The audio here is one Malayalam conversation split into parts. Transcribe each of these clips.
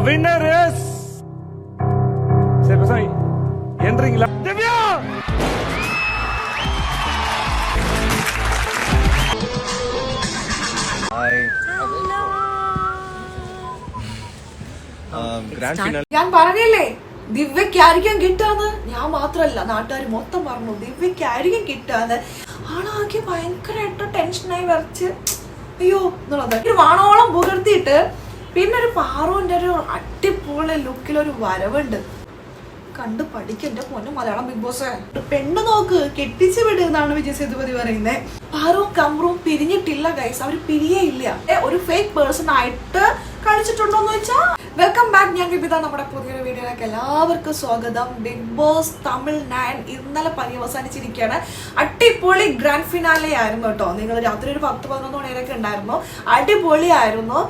winner is சரி சாரி என்றீங்களா திவ்யா ഗ്രാൻഡ് ഫിനാലെ ഞാൻ പറഞ്ഞില്ലേ ദിവ്യക്കായിരിക്കും കിട്ടാന്ന് ഞാൻ മാത്രല്ല നാട്ടുകാർ മൊത്തം പറഞ്ഞു ദിവ്യക്കായിരിക്കും കിട്ടാന്ന് ആളാകെ ഭയങ്കരമായിട്ട് ടെൻഷനായി വരച്ച് അയ്യോ എന്നുള്ളത് ഒരു വാണോളം പുകർത്തിയിട്ട് പിന്നെ ഒരു പാറുവിന്റെ ഒരു അടിപൊളി ലുക്കിലൊരു വരവുണ്ട്. കണ്ട് പഠിക്കന്റെ പൊന്നു മലയാളം ബിഗ് ബോസ്. പെണ്ണ് നോക്ക് കെട്ടിച്ച് വിട് എന്നാണ് വിജയ് സേതുപതി പറയുന്നത് പാറും കമ്പറും പിരിഞ്ഞിട്ടില്ല ഗൈസ് അവർ പിരിയേ ഇല്ല ഒരു ഫേക്ക് പേഴ്സൺ ആയിട്ട് കളിച്ചിട്ടുണ്ടോ വെച്ചാ? വെൽക്കം ബാക്ക് ഞാൻ വിപിത നമ്മുടെ പുതിയൊരു വീഡിയോയിലേക്ക് എല്ലാവർക്കും സ്വാഗതം. ബിഗ് ബോസ് തമിഴ് നയൻ ഇന്നലെ പനി അവസാനിച്ചിരിക്കുകയാണ്. അടിപൊളി ഗ്രാൻഡ് ഫിനാലെ ആയിരുന്നു കേട്ടോ. നിങ്ങൾ രാത്രി ഒരു പത്ത് പതിനൊന്ന് മണിവരെയൊക്കെ ഉണ്ടായിരുന്നു. അടിപൊളിയായിരുന്നു.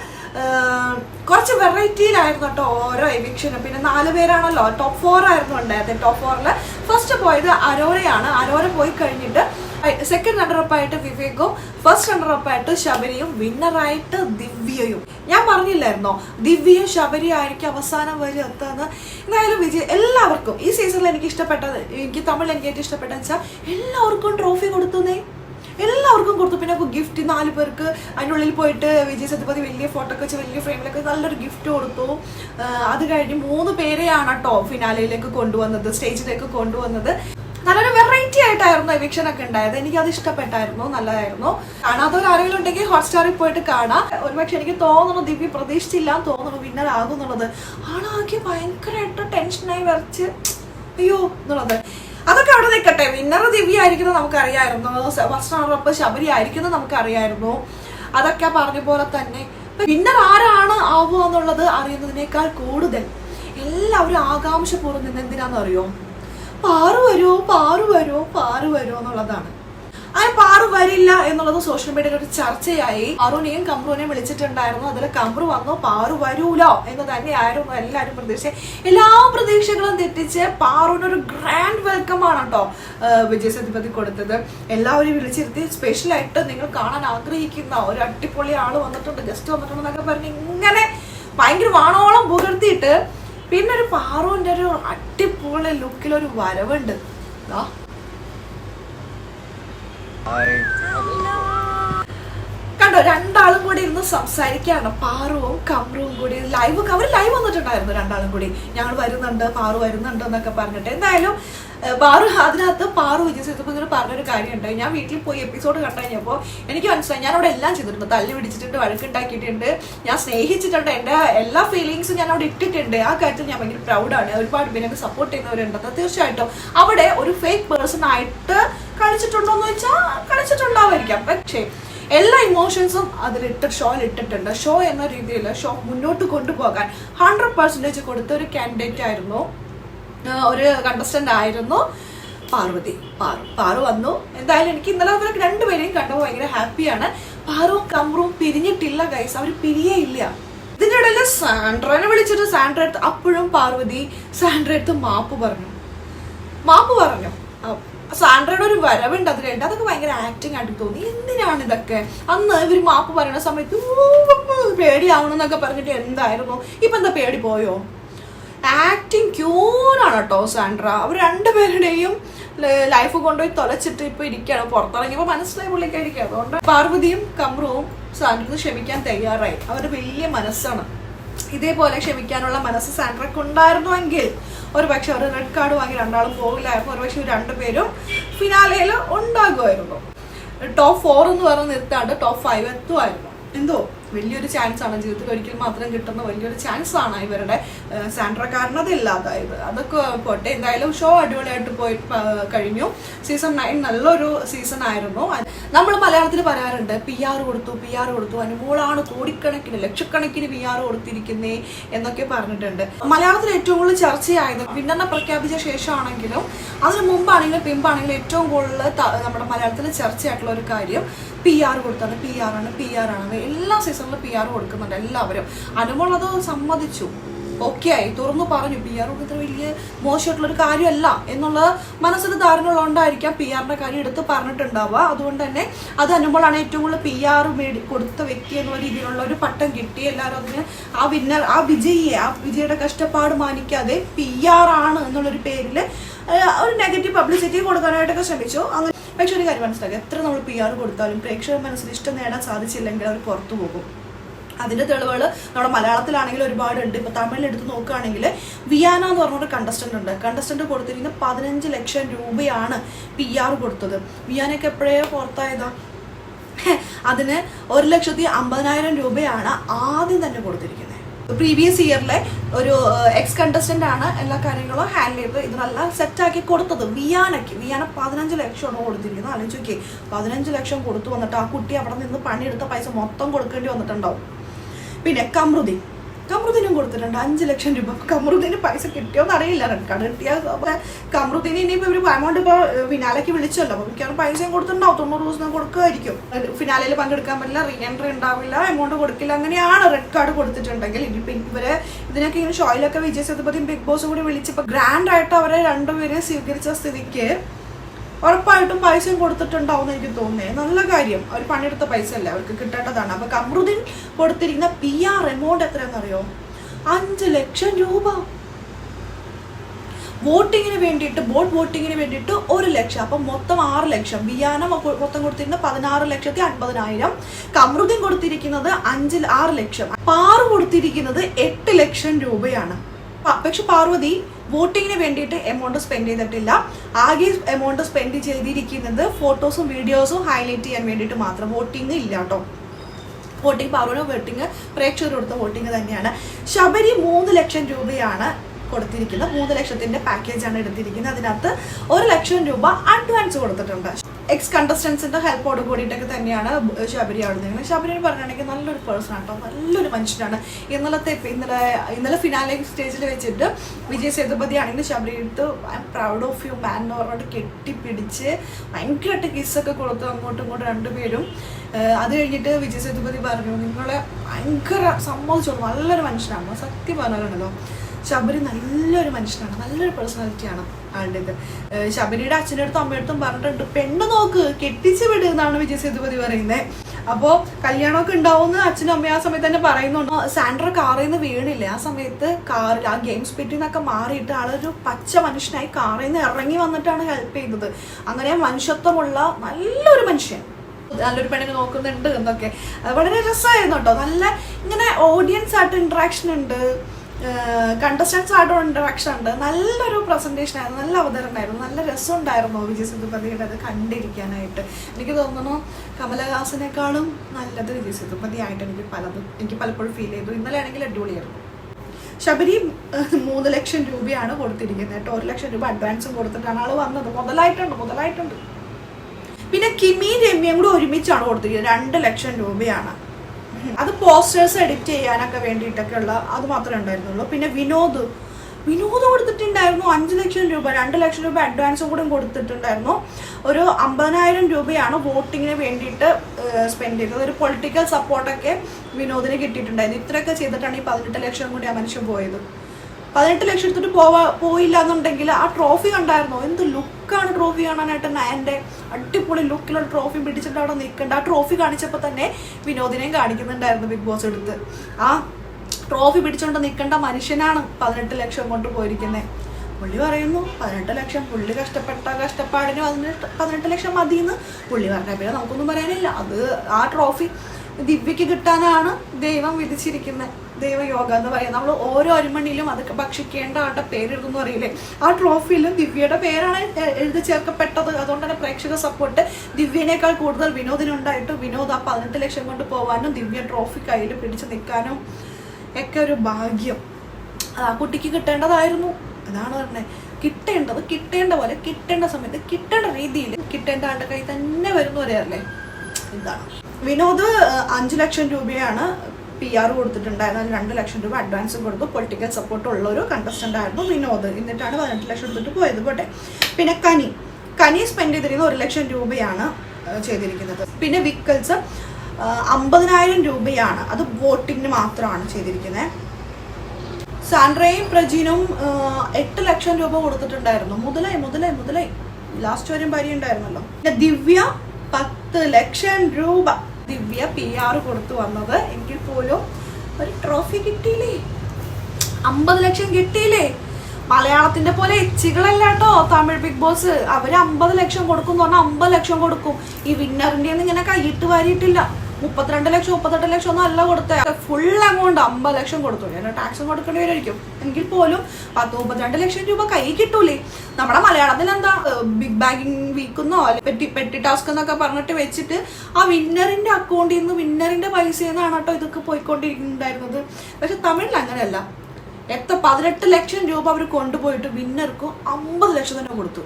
കുറച്ച് വെറൈറ്റിയിലായിരുന്നു കേട്ടോ ഓരോ എവിക്ഷനും പിന്നെ നാല് പേരാണല്ലോ ടോപ്പ് ഫോർ ആയിരുന്നു ഉണ്ടായിരുന്നത് ടോപ്പ് ഫോറിൽ ഫസ്റ്റ് പോയത് അരോരയാണ് അരോര പോയി കഴിഞ്ഞിട്ട് സെക്കൻഡ് റണ്ണറപ്പായിട്ട് വിവേകും ഫസ്റ്റ് റണ്ണറപ്പായിട്ട് ശബരിയും വിന്നറായിട്ട് ദിവ്യയും. ഞാൻ പറഞ്ഞില്ലായിരുന്നോ? ദിവ്യയും ശബരിയും ആയിരിക്കും അവസാനം വരെ എത്തുന്നത്. എന്തായാലും വിജയ് എല്ലാവർക്കും ഈ സീസണിൽ എനിക്ക് ഇഷ്ടപ്പെട്ടത് എനിക്ക് തമിഴ് എനിക്ക് ഏറ്റവും ഇഷ്ടപ്പെട്ടത് വെച്ചാൽ എല്ലാവർക്കും ട്രോഫി കൊടുത്തുന്നേ എല്ലാവർക്കും കൊടുത്തു. പിന്നെ ഗിഫ്റ്റ് നാല് പേർക്ക് അതിന്റെ ഉള്ളിൽ പോയിട്ട് വിജയ് സത്യപതി വലിയ ഫോട്ടോ ഒക്കെ വെച്ച് വലിയ ഫ്രെയിമിലൊക്കെ നല്ലൊരു ഗിഫ്റ്റ് കൊടുത്തു. അത് കഴിഞ്ഞ് മൂന്ന് പേരെയാണ് കേട്ടോ ഫിനാലയിലേക്ക് കൊണ്ടുവന്നത് സ്റ്റേജിലേക്ക് കൊണ്ടുവന്നത്. നല്ലൊരു വെറൈറ്റി ആയിട്ടായിരുന്നു എവിക്ഷൻ ഒക്കെ ഉണ്ടായത്. എനിക്ക് അത് ഇഷ്ടപ്പെട്ടായിരുന്നു നല്ലതായിരുന്നു. കാണാത്തവർ ആരെങ്കിലും ഉണ്ടെങ്കിൽ ഹോട്ട്സ്റ്റാറിൽ പോയിട്ട് കാണാം. ഒരുപക്ഷെ എനിക്ക് തോന്നുന്നു ദിവ്യ പ്രതീക്ഷിച്ചില്ല തോന്നുന്നു വിന്നർ ആകും എന്നുള്ളത്. ആളാകെ ഭയങ്കരമായിട്ട് ടെൻഷനായി വരച്ച് അയ്യോ എന്നുള്ളത്. നിൽക്കട്ടെ. വിന്നർ ദിവ്യ ആയിരിക്കുന്നത് നമുക്കറിയായിരുന്നു. ഫസ്റ്റ് റണ്ണറപ്പ് ശബരി ആയിരിക്കുന്നത് നമുക്കറിയായിരുന്നു. അതൊക്കെ പറഞ്ഞ പോലെ തന്നെ വിന്നർ ആരാണ് ആവുക എന്നുള്ളത് അറിയുന്നതിനേക്കാൾ കൂടുതൽ എല്ലാവരും ആകാംക്ഷ പൂർവം നിന്ന് എന്തിനാന്ന് അറിയോ? പാറു വരുമോ പാറു വരുമോ പാറു വരുമോ എന്നുള്ളതാണ്. അങ്ങനെ പാറു വരില്ല എന്നുള്ളത് സോഷ്യൽ മീഡിയയിൽ ഒരു ചർച്ചയായി. അറുനെയും കമ്പ്രുവിനെയും വിളിച്ചിട്ടുണ്ടായിരുന്നു. അതിൽ കമ്പ്രു വന്നോ പാറു വരൂലോ എന്ന് തന്നെയായിരുന്നു എല്ലാവരും പ്രതീക്ഷ എല്ലാ പ്രതീക്ഷകളും തെറ്റിച്ച് പാറുവിനൊരു ഗ്രാൻഡ് വെൽക്കം ആണ് കേട്ടോ വിജയ് സേതുപതി കൊടുത്തത്. എല്ലാവരും വിളിച്ചിരുത്തി സ്പെഷ്യലായിട്ട് നിങ്ങൾ കാണാൻ ആഗ്രഹിക്കുന്ന ഒരു അടിപൊളി ആൾ വന്നിട്ടുണ്ട്. ഗസ്റ്റ് വന്നിട്ടുണ്ട് എന്നൊക്കെ പറഞ്ഞ് ഇങ്ങനെ ഭയങ്കര വാണോളം പുകർത്തിയിട്ട് പിന്നെ ഒരു പാറുവിന്റെ ഒരു അടിപൊളി ലുക്കിലൊരു വരവുണ്ട്. ദാ. കണ്ടോ രണ്ടാളും കൂടി ഇരുന്ന് സംസാരിക്കുകയാണ്. പാറുവും കമറുവും കൂടി ലൈവ് അവർ ലൈവ് വന്നിട്ടുണ്ടായിരുന്നു രണ്ടാളും കൂടി. ഞങ്ങൾ വരുന്നുണ്ട് പാറു വരുന്നുണ്ട് എന്നൊക്കെ പറഞ്ഞിട്ട്. എന്തായാലും പാറു അതിനകത്ത് പാറു വിജയ് സേതുപതി പറഞ്ഞൊരു കാര്യമുണ്ട്. ഞാൻ വീട്ടിൽ പോയി എപ്പിസോഡ് കണ്ടു കഴിഞ്ഞപ്പോൾ എനിക്ക് മനസ്സിലായി ഞാൻ അവിടെ എല്ലാം ചെയ്തിട്ടുണ്ട്. തല്ലി പിടിച്ചിട്ടുണ്ട് വഴക്കുണ്ടാക്കിയിട്ടുണ്ട്. ഞാൻ സ്നേഹിച്ചിട്ടുണ്ട്. എന്റെ എല്ലാ ഫീലിങ്സും ഞാൻ അവിടെ ഇട്ടിട്ടുണ്ട്. ആ കാര്യത്തിൽ ഞാൻ ഭയങ്കര പ്രൗഡാണ് ഒരുപാട് പേരൊക്കെ സപ്പോർട്ട് ചെയ്യുന്നവരുണ്ടെന്ന് തീർച്ചയായിട്ടും അവിടെ ഒരു ഫേക്ക് പേഴ്സൺ ആയിട്ട് കളിച്ചിട്ടുണ്ടോ എന്ന് വെച്ചാൽ കളിച്ചിട്ടുണ്ടാവായിരിക്കാം. പക്ഷേ എല്ലാ ഇമോഷൻസും അതിലിട്ട് ഷോയിൽ ഇട്ടിട്ടുണ്ട്. ഷോ എന്ന രീതിയിൽ ഷോ മുന്നോട്ട് കൊണ്ടുപോകാൻ ഹൺഡ്രഡ് പെർസെന്റേജ് കൊടുത്ത ഒരു കാൻഡിഡേറ്റ് ആയിരുന്നു. ഒരു കണ്ടസ്റ്റന്റ് ആയിരുന്നു പാർവതി. പാറു പാറു വന്നു. എന്തായാലും എനിക്ക് ഇന്നലെ അവരെ രണ്ടുപേരെയും കണ്ടപ്പോൾ ഭയങ്കര ഹാപ്പിയാണ് പാറുവും കമ്രുവും പിരിഞ്ഞിട്ടില്ല ഗൈസ് അവർ പിരിയേ ഇല്ല ഇതിന്റെ ഇടയിൽ സാൻഡ്രനെ വിളിച്ചിട്ട് സാൻഡ്ര എടുത്ത് അപ്പോഴും പാർവതി സാൻഡ്ര എടുത്ത് മാപ്പ് പറഞ്ഞു. മാപ്പ് പറഞ്ഞു. സാൻഡ്രയുടെ ഒരു വരവുണ്ട് അത് അതൊക്കെ ഭയങ്കര ആക്ടിങ് ആയിട്ട് തോന്നി. എന്തിനാണ് ഇതൊക്കെ? അന്ന് ഇവർ മാപ്പ് പറയുന്ന സമയത്ത് ഊ, പേടിയാവണം എന്നൊക്കെ പറഞ്ഞിട്ട് എന്തായിരുന്നു? ഇപ്പൊ എന്താ പേടി പോയോ? ആക്ടിങ് ക്യൂനാണ് കേട്ടോ സാൻഡ്ര. അവർ രണ്ടുപേരുടെയും ലൈഫ് കൊണ്ടുപോയി തൊലച്ചിട്ട് ഇപ്പൊ ഇരിക്കുകയാണ് പുറത്തിറങ്ങിയപ്പോൾ മനസ്സിലായി പുള്ളിക്കായിരിക്കും അതുകൊണ്ട് പാർവതിയും കമ്രുവും സാൻഡ്രക്ക് ക്ഷമിക്കാൻ തയ്യാറായി. അവരുടെ വലിയ മനസ്സാണ്. ഇതേപോലെ ക്ഷമിക്കാനുള്ള മനസ്സ് സാൻഡ്രക്ക് ഉണ്ടായിരുന്നുവെങ്കിൽ ഒരു പക്ഷെ ഒരു റെഡ് കാർഡ് വാങ്ങി രണ്ടാളും പോകില്ലായിരുന്നു ഒരു പക്ഷെ രണ്ടുപേരും ഫിനാലയിൽ ഉണ്ടാകുമായിരുന്നു. ടോപ്പ് ഫോർ എന്ന് പറഞ്ഞ് നിർത്താണ്ട് ടോപ്പ് ഫൈവ് എത്തുമായിരുന്നു. എന്തോ? വലിയൊരു ചാൻസ് ആണ്. ജീവിതത്തിൽ ഒരിക്കൽ മാത്രം കിട്ടുന്ന വലിയൊരു ചാൻസ് ആണ് ഇവരുടെ സാൻഡ്ര കാരണം അതില്ലാതായത് അതൊക്കെ പോട്ടെ. എന്തായാലും ഷോ അടിപൊളിയായിട്ട് പോയി കഴിഞ്ഞു. സീസൺ നയൻ നല്ലൊരു സീസൺ ആയിരുന്നു. നമ്മൾ മലയാളത്തിൽ പറയാറുണ്ട് പി ആർ കൊടുത്തു പി ആർ കൊടുത്തു. അനുമോളാണ് കോടിക്കണക്കിന് ലക്ഷക്കണക്കിന് പി ആർ കൊടുത്തിരിക്കുന്നേ എന്നൊക്കെ പറഞ്ഞിട്ടുണ്ട്. മലയാളത്തിൽ ഏറ്റവും കൂടുതൽ ചർച്ചയായത് വിന്നറിനെ പ്രഖ്യാപിച്ച ശേഷമാണെങ്കിലും അതിന് മുമ്പാണെങ്കിലും പിമ്പാണെങ്കിലും ഏറ്റവും കൂടുതൽ നമ്മുടെ മലയാളത്തിൽ ചർച്ചയായിട്ടുള്ള ഒരു കാര്യം പി ആർ കൊടുത്താണ് പി ആർ ആണ് പി ആർ ആണ്. എല്ലാ സീസണിലും പി ആർ കൊടുക്കുന്നുണ്ട് എല്ലാവരും. അനുമോൾ അത് സമ്മതിച്ചു. ഓക്കെ ആയി. തുറന്നു പറഞ്ഞു പി ആർ ഇത്ര വലിയ മോശമായിട്ടുള്ള ഒരു കാര്യമല്ല എന്നുള്ള മനസ്സിൽ ധാരണ ഉള്ളതുകൊണ്ടായിരിക്കാം പി ആറിന്റെ കാര്യം എടുത്ത് പറഞ്ഞിട്ടുണ്ടാവുക. അതുകൊണ്ട് തന്നെ അത് അനുമ്പോഴാണ് ഏറ്റവും കൂടുതൽ പി ആർ മേടി കൊടുത്ത വ്യക്തി എന്ന രീതിയിലുള്ള ഒരു പട്ടം കിട്ടി. എല്ലാവരും അതിന് ആ വിന്നർ ആ വിജയിയെ ആ വിജയുടെ കഷ്ടപ്പാട് മാനിക്കാതെ പി ആർ ആണ് എന്നുള്ളൊരു പേരിൽ ഒരു നെഗറ്റീവ് പബ്ലിസിറ്റി കൊടുക്കാനായിട്ടൊക്കെ ശ്രമിച്ചു. അങ്ങനെ പക്ഷെ ഒരു കാര്യം മനസ്സിലാക്കുക എത്ര നമ്മൾ പി ആർ കൊടുത്താലും പ്രേക്ഷക മനസ്സിൽ ഇഷ്ടം നേടാൻ സാധിച്ചില്ലെങ്കിൽ അവർ പുറത്തു പോകും. അതിന്റെ തെളിവുകൾ നമ്മുടെ മലയാളത്തിലാണെങ്കിൽ ഒരുപാടുണ്ട്. ഇപ്പൊ തമിഴിൽ എടുത്ത് നോക്കുകയാണെങ്കിൽ വിയാന എന്ന് പറഞ്ഞൊരു കണ്ടസ്റ്റന്റ് ഉണ്ട്. കണ്ടസ്റ്റന്റ് കൊടുത്തിരിക്കുന്ന പതിനഞ്ച് ലക്ഷം രൂപയാണ് പി ആർ കൊടുത്തത്. വിയാനൊക്കെ എപ്പോഴേ പുറത്തായതാ? അതിന് ഒരു ലക്ഷത്തി അമ്പതിനായിരം രൂപയാണ് ആദ്യം തന്നെ കൊടുത്തിരിക്കുന്നത്. പ്രീവിയസ് ഇയറിലെ ഒരു എക്സ് കണ്ടസ്റ്റന്റ് ആണ് എല്ലാ കാര്യങ്ങളും ഹാൻഡിൽ ചെയ്ത് ഇതിനെല്ലാം സെറ്റാക്കി കൊടുത്തത് വിയാനയ്ക്ക്. വിയാന പതിനഞ്ച് ലക്ഷമാണ് കൊടുത്തിരിക്കുന്നത്. ആലോചിച്ച് നോക്കി പതിനഞ്ച് ലക്ഷം കൊടുത്തു വന്നിട്ട് ആ കുട്ടി അവിടെ നിന്ന് പണിയെടുത്ത പൈസ മൊത്തം കൊടുക്കേണ്ടി വന്നിട്ടുണ്ടാവും. പിന്നെ കമറുദ്ദീൻ. കമറുദ്ദീനും കൊടുത്തിട്ടുണ്ട്. അഞ്ച് ലക്ഷം രൂപ. കമറുദ്ദീന് പൈസ കിട്ടിയോന്ന് അറിയില്ല റെഡ് കാർഡ് കിട്ടിയ കമറുദ്ദീന് ഇനിയിപ്പോൾ ഇവർ അമൗണ്ട് ഇപ്പോൾ ഫിനാലേക്ക് വിളിച്ചല്ലോ. അപ്പോൾ മിക്കവാറും പൈസയും കൊടുത്തിട്ടുണ്ടാവും. തൊണ്ണൂറ് ദിവസം കൊടുക്കുമായിരിക്കും ഫിനാലയിൽ പങ്കെടുക്കാൻ പറ്റില്ല റീ എൻട്രി ഉണ്ടാവില്ല എമൗണ്ട് കൊടുക്കില്ല അങ്ങനെയാണ് റെഡ് കാർഡ് കൊടുത്തിട്ടുണ്ടെങ്കിൽ. ഇനിയിപ്പോൾ ഇവരെ ഇതിനൊക്കെ ഇങ്ങനെ ഷോയിലൊക്കെ വിജയ് സേതുപതിയും ബിഗ് ബോസും കൂടി വിളിച്ചപ്പോൾ ഗ്രാൻഡ് ആയിട്ട് അവരെ രണ്ടുപേരെയും സ്വീകരിച്ച സ്ഥിതിക്ക് ഉറപ്പായിട്ടും പൈസയും കൊടുത്തിട്ടുണ്ടാവും എനിക്ക് തോന്നുന്നത് നല്ല കാര്യം. അവർ പണിയെടുത്ത പൈസ അല്ല അവർക്ക് കിട്ടേണ്ടതാണ്. അപ്പൊ കമറുദ്ദീൻ കൊടുത്തിരിക്കുന്ന പി ആർ എമൗണ്ട് എത്രയാണെന്നറിയോ? അഞ്ച് ലക്ഷം രൂപ. വോട്ടിങ്ങിന് വേണ്ടിയിട്ട് ബോട്ട് വോട്ടിങ്ങിന് വേണ്ടിയിട്ട് ഒരു ലക്ഷം. അപ്പം മൊത്തം ആറ് ലക്ഷം. വിയാന മൊത്തം കൊടുത്തിരുന്ന പതിനാറ് ലക്ഷത്തി അൻപതിനായിരം. കമറുദ്ദീൻ കൊടുത്തിരിക്കുന്നത് അഞ്ചിൽ ആറ് ലക്ഷം. പാറു കൊടുത്തിരിക്കുന്നത് എട്ട് ലക്ഷം രൂപയാണ്. പക്ഷെ പാർവതി വോട്ടിങ്ങിന് വേണ്ടിയിട്ട് എമൗണ്ട് സ്പെൻഡ് ചെയ്തിട്ടില്ല. ആകെ എമൗണ്ട് സ്പെൻഡ് ചെയ്തിരിക്കുന്നത് ഫോട്ടോസും വീഡിയോസും ഹൈലൈറ്റ് ചെയ്യാൻ വേണ്ടിയിട്ട് മാത്രം വോട്ടിംഗ് ഇല്ല കേട്ടോ. വോട്ടിംഗ് പാർവന വോട്ടിംഗ് പ്രേക്ഷകർ കൊടുത്ത വോട്ടിംഗ് തന്നെയാണ്. ശബരി മൂന്ന് ലക്ഷം രൂപയാണ് കൊടുത്തിരിക്കുന്നത്. മൂന്ന് ലക്ഷത്തിന്റെ പാക്കേജാണ് എടുത്തിരിക്കുന്നത്. അതിനകത്ത് ഒരു ലക്ഷം രൂപ അഡ്വാൻസ് കൊടുത്തിട്ടുണ്ട്. എക്സ് കണ്ടസ്റ്റൻസിന്റെ ഹെൽപ്പോട് കൂടിയിട്ടൊക്കെ തന്നെയാണ് ശബരി അവിടെ നിന്ന് ശബരി പറഞ്ഞിട്ടുണ്ടെങ്കിൽ നല്ലൊരു പേഴ്സൺ ആട്ടോ നല്ലൊരു മനുഷ്യനാണ്. ഇന്നലത്തെ ഇന്നലെ ഇന്നലെ ഫിനാലെ സ്റ്റേജിൽ വെച്ചിട്ട് വിജയ് സേതുപതി ആണെങ്കിൽ ശബരി എടുത്ത് I am proud of you man എന്ന് കെട്ടിപ്പിടിച്ച് ഭയങ്കരമായിട്ട് കിസ്സൊക്കെ കൊടുത്തു അങ്ങോട്ടും ഇങ്ങോട്ടും രണ്ടുപേരും. അത് കഴിഞ്ഞിട്ട് വിജയ് സേതുപതി പറഞ്ഞു നിങ്ങളെ ഭയങ്കര സമ്മതിച്ചോളൂ. നല്ലൊരു മനുഷ്യനാണ്. സത്യം പറഞ്ഞാലുണ്ടല്ലോ. ശബരി നല്ലൊരു മനുഷ്യനാണ് നല്ലൊരു പേഴ്സണാലിറ്റിയാണ് ആളുടേത് ശബരിയുടെ അച്ഛന്റെ അടുത്തും അമ്മയുടെ അടുത്തും പറഞ്ഞിട്ടുണ്ട് പെണ്ണ് നോക്ക് കെട്ടിച്ച് വിട് എന്നാണ് വിജയ് സേതുപതി പറയുന്നത് അപ്പോൾ കല്യാണമൊക്കെ ഉണ്ടാവുമെന്ന് അച്ഛനും അമ്മയും ആ സമയത്ത് തന്നെ പറയുന്നുണ്ട്. സാൻഡ്ര കാറിൽ നിന്ന് വീണില്ല ആ സമയത്ത് കാറിൽ ആ ഗെയിം സ്പിറ്റിൽ നിന്നൊക്കെ മാറിയിട്ട് ആളൊരു പച്ച മനുഷ്യനായി കാറിൽ നിന്ന് ഇറങ്ങി വന്നിട്ടാണ് ഹെൽപ്പ് ചെയ്തത്. അങ്ങനെ മനുഷ്യത്വമുള്ള നല്ലൊരു മനുഷ്യൻ. നല്ലൊരു പെണ്ണിനെ നോക്കുന്നുണ്ട് എന്നൊക്കെ. അത് വളരെ രസമായിരുന്നു കേട്ടോ. നല്ല ഇങ്ങനെ ഓഡിയൻസ് ആയിട്ട് ഇൻട്രാക്ഷൻ ഉണ്ട്. കണ്ടസ്റ്റൻസ് ആയിട്ടുള്ള ഇന്ററാക്ഷൻ ഉണ്ട്. നല്ലൊരു പ്രസന്റേഷൻ ആയിരുന്നു. നല്ല അവതരണമായിരുന്നു നല്ല രസമുണ്ടായിരുന്നു വിജയ് സേതുപതിയുടെ അത് കണ്ടിരിക്കാനായിട്ട്. എനിക്ക് തോന്നുന്നു കമലഹാസനേക്കാളും നല്ലത് വിജയ് സേതുപതി ആയിട്ട് എനിക്ക് പലതും എനിക്ക് പലപ്പോഴും ഫീൽ ചെയ്തു. ഇന്നലെ ആണെങ്കിൽ അടിപൊളിയായിരുന്നു. ശബരി മൂന്ന് ലക്ഷം രൂപയാണ് കൊടുത്തിരിക്കുന്നത് കേട്ടോ. ഒരു ലക്ഷം രൂപ അഡ്വാൻസും കൊടുത്തിട്ടാണ് ആൾ വന്നത്. മുതലായിട്ടുണ്ട് മുതലായിട്ടുണ്ട്. പിന്നെ കിമി രമ്യയും കൂടെ ഒരുമിച്ചാണ് കൊടുത്തിരിക്കുന്നത്. രണ്ട് ലക്ഷം രൂപയാണ്. അത് പോസ്റ്റേഴ്സ് എഡിറ്റ് ചെയ്യാനൊക്കെ വേണ്ടിയിട്ടൊക്കെ ഉള്ള അത് മാത്രമേ ഉണ്ടായിരുന്നുള്ളൂ. പിന്നെ വിനോദ്. വിനോദ് കൊടുത്തിട്ടുണ്ടായിരുന്നു അഞ്ച് ലക്ഷം രൂപ രണ്ട് ലക്ഷം രൂപ അഡ്വാൻസും കൂടെ കൊടുത്തിട്ടുണ്ടായിരുന്നു. ഒരു അമ്പതിനായിരം രൂപയാണ് വോട്ടിങ്ങിന് വേണ്ടിയിട്ട് സ്പെൻഡ് ചെയ്തത്. ഒരു പൊളിറ്റിക്കൽ സപ്പോർട്ടൊക്കെ വിനോദിന് കിട്ടിയിട്ടുണ്ടായിരുന്നു. ഇത്രയൊക്കെ ചെയ്തിട്ടാണ് ഈ പതിനെട്ട് ലക്ഷം കൂടി ആ മനുഷ്യൻ പോയത്. പതിനെട്ട് ലക്ഷം എടുത്തിട്ട് പോവാ പോയില്ല എന്നുണ്ടെങ്കിൽ ആ ട്രോഫി കണ്ടായിരുന്നോ? എന്ത് ലുക്കാണ് ട്രോഫി കാണാനായിട്ട് നയന്റെ അടിപൊളി ലുക്കിലുള്ള ട്രോഫി പിടിച്ചിട്ട് അവിടെ നിൽക്കേണ്ട. ആ ട്രോഫി കാണിച്ചപ്പോൾ തന്നെ വിനോദിനെയും കാണിക്കുന്നുണ്ടായിരുന്നു ബിഗ് ബോസ് എടുത്ത്. ആ ട്രോഫി പിടിച്ചുകൊണ്ട് നിൽക്കേണ്ട മനുഷ്യനാണ് പതിനെട്ട് ലക്ഷം കൊണ്ട് പോയിരിക്കുന്നത് പുള്ളി പറയുന്നു പതിനെട്ട് ലക്ഷം പുള്ളി കഷ്ടപ്പെട്ട കഷ്ടപ്പാടിന് പതിനെട്ട് പതിനെട്ട് ലക്ഷം മതിയെന്ന്. പുള്ളി പറഞ്ഞ പിന്നെ നമുക്കൊന്നും പറയാനില്ല. അത് ആ ട്രോഫി ദിവ്യക്ക് കിട്ടാനാണ് ദൈവം വിധിച്ചിരിക്കുന്നത് ദൈവയോഗ എന്ന് പറയുന്നത്. നമ്മൾ ഓരോ അരിമണിയിലും അത് ഭക്ഷിക്കേണ്ട ആളുടെ പേരെഴുതുന്നു അറിയില്ലേ? ആ ട്രോഫിയിലും ദിവ്യയുടെ പേരാണ് എഴുതി ചേർക്കപ്പെട്ടത്. അതുകൊണ്ട് തന്നെ പ്രേക്ഷക സപ്പോർട്ട് ദിവ്യനേക്കാൾ കൂടുതൽ വിനോദിനുണ്ടായിട്ട് വിനോദ് ആ പതിനെട്ട് ലക്ഷം കൊണ്ട് പോകാനും ദിവ്യ ട്രോഫി കയ്യിൽ പിടിച്ച് നിൽക്കാനും ഒക്കെ ഒരു ഭാഗ്യം. അത് ആ കുട്ടിക്ക് കിട്ടേണ്ടതായിരുന്നു. അതാണ് പറഞ്ഞത് കിട്ടേണ്ടത് കിട്ടേണ്ട പോലെ കിട്ടേണ്ട സമയത്ത് കിട്ടേണ്ട രീതിയിൽ കിട്ടേണ്ട ആളുടെ കയ്യിൽ തന്നെ വരുന്നു പറയാറില്ലേ ഇതാണ്. വിനോദ് അഞ്ചു ലക്ഷം രൂപയാണ് പി ആർ കൊടുത്തിട്ടുണ്ടായിരുന്നു രണ്ട് ലക്ഷം രൂപ അഡ്വാൻസ് കൊടുത്തു. പൊളിറ്റിക്കൽ സപ്പോർട്ട് ഉള്ള ഒരു കണ്ടസ്റ്റന്റ് ആയിരുന്നു വിനോദ്. എന്നിട്ടാണ് പതിനെട്ട് ലക്ഷം എടുത്തിട്ട് പോയത്. പോട്ടെ. പിന്നെ കനി. കനി സ്പെൻഡ് ചെയ്തിരിക്കുന്നത് ഒരു ലക്ഷം രൂപയാണ് ചെയ്തിരിക്കുന്നത്. പിന്നെ വിക്കൽസ് അമ്പതിനായിരം രൂപയാണ്. അത് വോട്ടിങ്ങിന് മാത്രമാണ് ചെയ്തിരിക്കുന്നത്. സാൻഡ്രയും പ്രജീനും എട്ട് ലക്ഷം രൂപ കൊടുത്തിട്ടുണ്ടായിരുന്നു. മുതലായി മുതലായി മുതലായി. ലാസ്റ്റ് വരും ഭാര്യ ഉണ്ടായിരുന്നല്ലോ പിന്നെ ദിവ്യ പത്ത് ലക്ഷം രൂപ ദിവ്യ പി ആർ കൊടുത്തു വന്നത്. എങ്കിൽ പോലും ഒരു ട്രോഫി കിട്ടിയില്ലേ? അമ്പത് ലക്ഷം കിട്ടിയില്ലേ? മലയാളത്തിന്റെ പോലെ എച്ചികളല്ല കേട്ടോ തമിഴ് ബിഗ് ബോസ് അവർ അമ്പത് ലക്ഷം കൊടുക്കും എന്ന് പറഞ്ഞാൽ അമ്പത് ലക്ഷം കൊടുക്കും. ഈ വിന്നറിന്റെ ഇങ്ങനെ കൈയിട്ട് വാരിയിട്ടില്ല. മുപ്പത്തിരണ്ട് ലക്ഷം മുപ്പത്തെട്ട് ലക്ഷം ഒന്നും അല്ല കൊടുത്ത. ഫുൾ എമൗണ്ട് അമ്പത് ലക്ഷം കൊടുത്തു. ഞാൻ ടാക്സ് കൊടുക്കേണ്ടി വരുമായിരിക്കും എങ്കിൽ പോലും പത്ത് മുപ്പത്തിരണ്ട് ലക്ഷം രൂപ കൈ കിട്ടൂലേ. നമ്മുടെ മലയാളത്തിൽ എന്താ ബിഗ് ബാങ്കിങ് വീക്കെന്നോ പെറ്റി പെറ്റി ടാസ്ക് എന്നൊക്കെ പറഞ്ഞിട്ട് വെച്ചിട്ട് ആ വിന്നറിന്റെ അക്കൗണ്ടിൽ നിന്ന് വിന്നറിന്റെ പൈസയിൽ നിന്നാണ് കേട്ടോ ഇതൊക്കെ പോയിക്കൊണ്ടിരിക്കുന്നുണ്ടായിരുന്നത്. പക്ഷെ തമിഴിൽ അങ്ങനെയല്ല. എത്ര പതിനെട്ട് ലക്ഷം രൂപ അവർ കൊണ്ടുപോയിട്ട് വിന്നർക്ക് അമ്പത് ലക്ഷം തന്നെ കൊടുത്തു.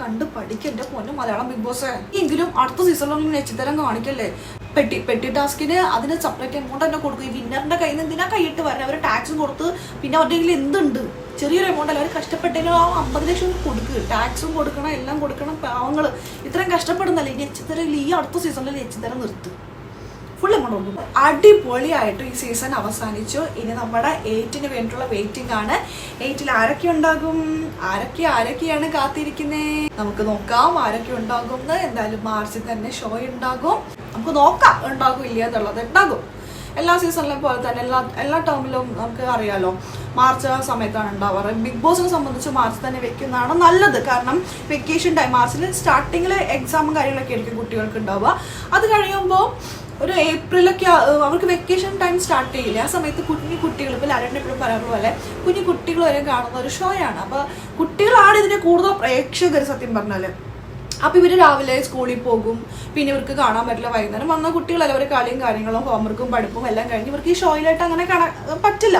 കണ്ട് പഠിക്കും പൊന്നു മലയാളം ബിഗ് ബോസ്. എങ്കിലും അടുത്ത സീസണിലൊന്നും നെച്ചിത്തരം കാണിക്കല്ലേ? പെട്ടി പെട്ടി ടാസ്കിന് അതിന് സെപ്പറേറ്റ് എമൗണ്ട് തന്നെ കൊടുക്കും. ഈ വിന്നറിന്റെ കയ്യിൽ നിന്ന് എന്തിനാ കൈയിട്ട് വരണം? അവർ ടാക്സും കൊടുത്ത് പിന്നെ അവരുടെ കയ്യിൽ എന്തുണ്ട്? ചെറിയൊരു എമൗണ്ട് അല്ല. അവർ കഷ്ടപ്പെട്ടതിന് ആ അമ്പത് ലക്ഷം കൊടുക്കുക ടാക്സും കൊടുക്കണം എല്ലാം കൊടുക്കണം പാവങ്ങൾ ഇത്രയും കഷ്ടപ്പെടുന്നല്ലേ? ഇനി എച്ചിത്തരം ഈ അടുത്ത സീസണിൽ എച്ചിത്തരം നിർത്തും. ഫുൾ അങ്ങോട്ട് ഒന്നും അടിപൊളിയായിട്ട് ഈ സീസൺ അവസാനിച്ചു. ഇനി നമ്മുടെ എയ്റ്റിന് വേണ്ടിയിട്ടുള്ള വെയിറ്റിംഗ് ആണ്. എയ്റ്റിൽ ആരൊക്കെ ഉണ്ടാകും? ആരൊക്കെ ആരൊക്കെയാണ് കാത്തിരിക്കുന്നേ? നമുക്ക് നോക്കാം ആരൊക്കെ ഉണ്ടാകും എന്ന് എന്തായാലും മാർച്ചിൽ തന്നെ ഷോ ഉണ്ടാകും. നമുക്ക് നോക്കാം ഉണ്ടാകും ഇല്ല എന്നുള്ളത് ഉണ്ടാകും. എല്ലാ സീസണിലും പോലെ തന്നെ എല്ലാ എല്ലാ ടേമിലും നമുക്ക് അറിയാലോ. മാർച്ച് സമയത്താണ് ഉണ്ടാവാറ്. ബിഗ് ബോസിനെ സംബന്ധിച്ച് മാർച്ച് തന്നെ വെക്കുന്നതാണ് നല്ലത്. കാരണം വെക്കേഷൻ ടൈം മാർച്ചിൽ സ്റ്റാർട്ടിങ്ങിൽ എക്സാമും കാര്യങ്ങളൊക്കെ ആയിരിക്കും കുട്ടികൾക്ക് ഉണ്ടാവുക. അത് കഴിയുമ്പോൾ ഒരു ഏപ്രിലൊക്കെ അവർക്ക് വെക്കേഷൻ ടൈം സ്റ്റാർട്ട് ചെയ്യില്ല? ആ സമയത്ത് കുഞ്ഞു കുട്ടികൾ ഇപ്പോൾ ലാരേട്ടൻ എപ്പോഴും പറയാറുള്ള പോലെ കുഞ്ഞു കുട്ടികൾ വരെ കാണുന്ന ഒരു ഷോയാണ് അപ്പോൾ കുട്ടികളാണ് ഇതിന്റെ കൂടുതൽ പ്രേക്ഷകർ സത്യം പറഞ്ഞാൽ അപ്പോൾ ഇവർ രാവിലെ സ്കൂളിൽ പോകും. പിന്നെ ഇവർക്ക് കാണാൻ പറ്റില്ല. വൈകുന്നേരം വന്ന കുട്ടികളല്ല അവർ കളിയും കാര്യങ്ങളും ഹോംവർക്കും പഠിപ്പും എല്ലാം കഴിഞ്ഞ് ഇവർക്ക് ഈ ഷോയിലായിട്ട് അങ്ങനെ കാണാൻ പറ്റില്ല.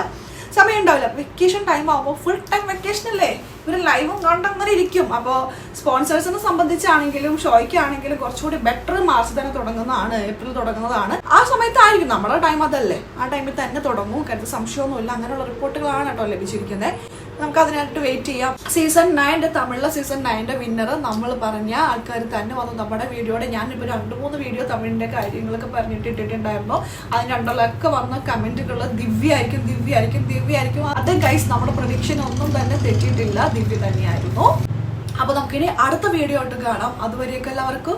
സമയം ഉണ്ടാവില്ല വെക്കേഷൻ ടൈം ആകുമ്പോൾ ഫുൾ ടൈം വെക്കേഷൻ അല്ലേ? ഇവർ ലൈവും കണ്ട് അങ്ങനെ ഇരിക്കും. അപ്പോൾ സ്പോൺസേഴ്സിനെ സംബന്ധിച്ചാണെങ്കിലും ഷോയ്ക്കാണെങ്കിലും കുറച്ചുകൂടി ബെറ്റർ മാർച്ച് തന്നെ തുടങ്ങുന്നതാണ് ഏപ്രിൽ തുടങ്ങുന്നതാണ്. ആ സമയത്തായിരിക്കും. നമ്മുടെ ടൈം അതല്ലേ. ആ ടൈമിൽ തന്നെ തുടങ്ങും. കരുത് സംശയമൊന്നുമില്ല. അങ്ങനെയുള്ള റിപ്പോർട്ടുകളാണ് കേട്ടോ ലഭിച്ചിരിക്കുന്നത് നമുക്ക് അതിനായിട്ട് വെയിറ്റ് ചെയ്യാം സീസൺ നയന്റെ തമിഴിലെ സീസൺ നയന്റെ വിന്നർ നമ്മൾ പറഞ്ഞ ആൾക്കാർ തന്നെ വന്നു. നമ്മുടെ വീഡിയോയുടെ ഞാനിപ്പോൾ രണ്ട് മൂന്ന് വീഡിയോ തമിഴിന്റെ കാര്യങ്ങളൊക്കെ പറഞ്ഞിട്ട് ഇട്ടിട്ടുണ്ടായിരുന്നു. അതിന് രണ്ടുള്ളൊക്കെ വന്ന കമന്റുകൾ ദിവ്യായിരിക്കും ദിവ്യായിരിക്കും ദിവ്യായിരിക്കും അത് ഗൈസ് നമ്മുടെ പ്രൊഡിക്ഷൻ ഒന്നും തന്നെ തെറ്റിയിട്ടില്ല. ദിവ്യ തന്നെയായിരുന്നു. അപ്പോൾ നമുക്കിനി അടുത്ത വീഡിയോ ആയിട്ട് കാണാം. അതുവരെയൊക്കെ എല്ലാവർക്കും